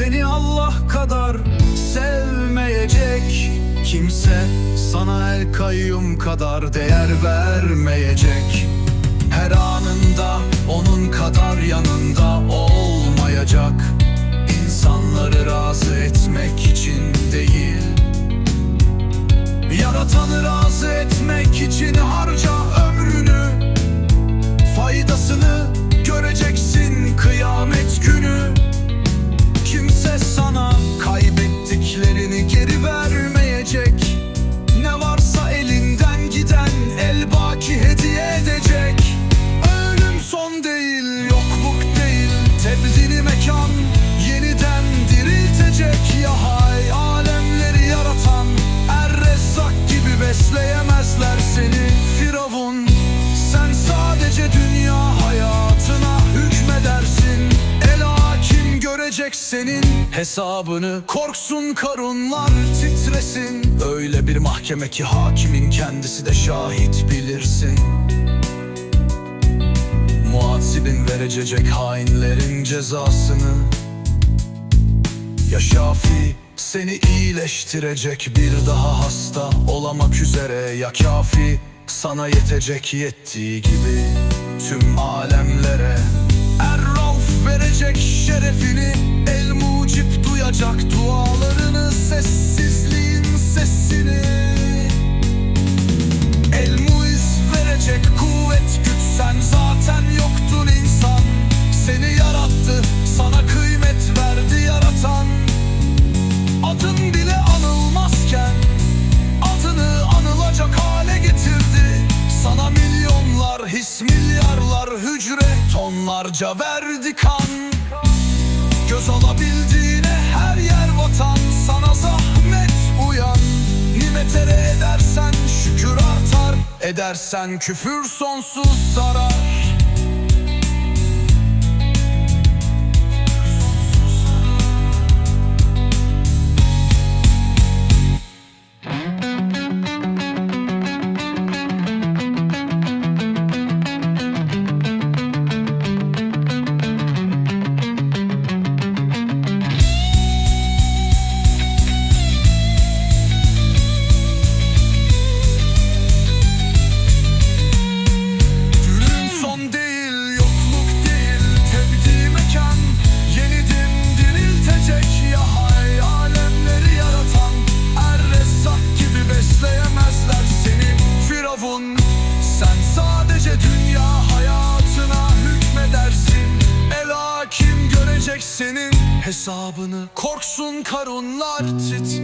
seni Allah kadar sevmeyecek Kimse sana el kayyum kadar değer vermeyecek. Her anında onun kadar yanında olmayacak. İnsanları razı etmek için değil Tebdili mekan yeniden diriltecek Ya hay alemleri yaratan Er Rezzak gibi besleyemezler seni Firavun. Sen sadece dünya hayatına hükmedersin. El hakim görecek senin hesabını? Korksun karunlar titresin. Öyle bir mahkeme ki hakimin kendisi de şahit Verecek hainlerin cezasını. Ya Şafi seni iyileştirecek bir daha hasta olamak üzere. Ya kafi sana yetecek yettiği gibi tüm alemlere. Er Rauf verecek şerefini El mucip duyacak yarattı sana kıymet verdi yaratan. Adın bile anılmazken Adını anılacak hale getirdi. Sana milyonlar his milyarlar hücre Tonlarca verdi kan. Göz alabildiğine her yer vatan Sana zahmet uyan. Nimet ere edersen şükür artar Edersen küfür sonsuz zarar hesabını. Korksun karunlar tit